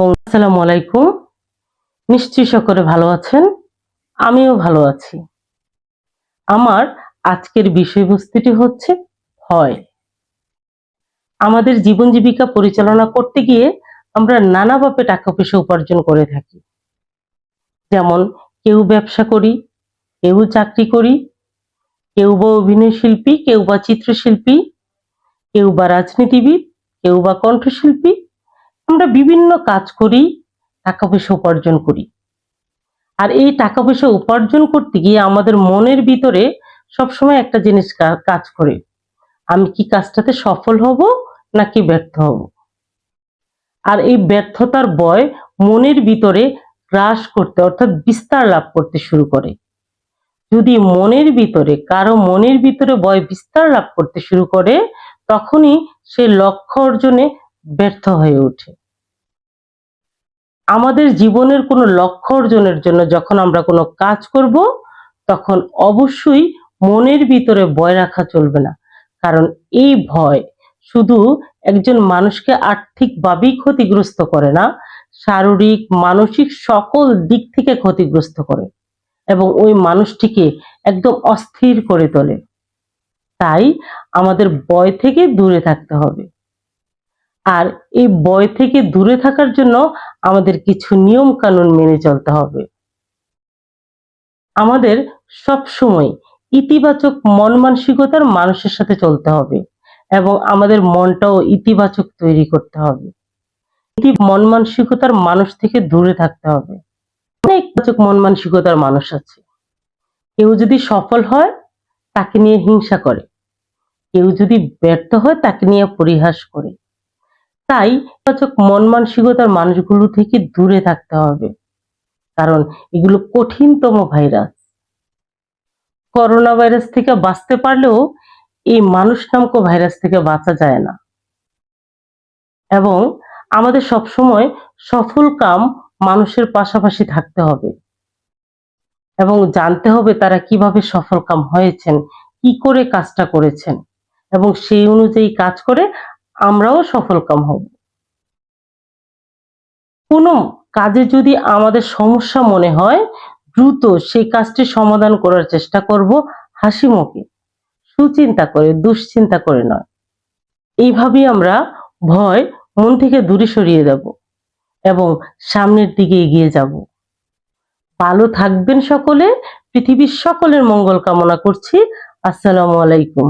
আসসালামু আলাইকুম। নিশ্চয়ই সকলে ভালো আছেন, আমিও ভালো আছি। আমার আজকের বিষয়বস্তুটি হচ্ছে ভয়। আমাদের জীবন জীবিকা পরিচালনা করতে গিয়ে আমরা নানাভাবে টাকা পয়সা উপার্জন করে থাকি। যেমন কেউ ব্যবসা করি, কেউ চাকরি করি, কেউ বা অভিনয় শিল্পী, কেউ বা চিত্রশিল্পী, কেউ বা রাজনীতিবিদ, কেউ বা কণ্ঠশিল্পী আমরা বিভিন্ন কাজ করি, টাকা পয়সা উপার্জন করি। আর এই টাকা পয়সা উপার্জন করতে গিয়ে আমাদের মনের ভিতরে সবসময় একটা জিনিস কাজ করে। আমি কি কাজটাতে সফল হব, নাকি ব্যর্থ হব? আর এই ব্যর্থতার বয় মনের ভিতরে গ্রাস করতে, অর্থাৎ বিস্তার লাভ করতে শুরু করে। যদি মনের ভিতরে, কারও মনের ভিতরে বয় বিস্তার লাভ করতে শুরু করে, তখনই সে লক্ষ্য অর্জনে ব্যর্থ হয়ে ওঠে। আমাদের জীবনের কোনো লক্ষ্য অর্জনের জন্য যখন আমরা কোনো কাজ করব, তখন অবশ্যই মনের ভিতরে ভয় রাখা চলবে না। কারণ এই ভয় শুধু একজন মানুষকে আর্থিকভাবেই ক্ষতিগ্রস্ত করে না, শারীরিক, মানসিক সকল দিক থেকে ক্ষতিগ্রস্ত করে এবং ওই মানুষটিকে একদম অস্থির করে তোলে। তাই আমাদের ভয় থেকে দূরে থাকতে হবে। আর এই ভয় থেকে দূরে থাকার জন্য আমাদের কিছু নিয়ম কানুন মেনে চলতে হবে। আমাদের সব সময় ইতিবাচক মন মানসিকতার মানুষের সাথে চলতে হবে এবং আমাদের মনটাও ইতিবাচক তৈরি করতে হবে। মন মানসিকতার মানুষ থেকে দূরে থাকতে হবে। অনেক ইতিবাচক মন মানসিকতার মানুষ আছে। কেউ যদি সফল হয়, তাকে নিয়ে হিংসা করে। কেউ যদি ব্যর্থ হয়, তাকে নিয়ে পরিহাস করে। তাই ইতিবাচক মন মানসিকতার মানুষগুলো থেকে দূরে থাকতে হবে। কারণ এগুলো কঠিনতম ভাইরাস। করোনা ভাইরাস থেকে বাঁচতে পারলেও এই মানুষ নামক ভাইরাস থেকে বাঁচা যায় না। এবং আমাদের সবসময় সফল কাম মানুষের পাশাপাশি থাকতে হবে। এবং জানতে হবে তারা কীভাবে সফল কাম হয়েছেন, কি করে কাজটা করেছেন। এবং সেই অনুযায়ী কাজ করে আমরাও সফল কাম হব। কোনো কাজে যদি আমাদের সমস্যা মনে হয়, দ্রুত সেই কাজটি সমাধান করার চেষ্টা করব হাসি মুখে সুচিন্তা করে, দুশ্চিন্তা করে নয়। এইভাবেই আমরা ভয় মন থেকে দূরে সরিয়ে দেব এবং সামনের দিকে এগিয়ে যাব। ভালো থাকবেন সকলে। পৃথিবীর সকলের মঙ্গল কামনা করছি। আসসালামু আলাইকুম।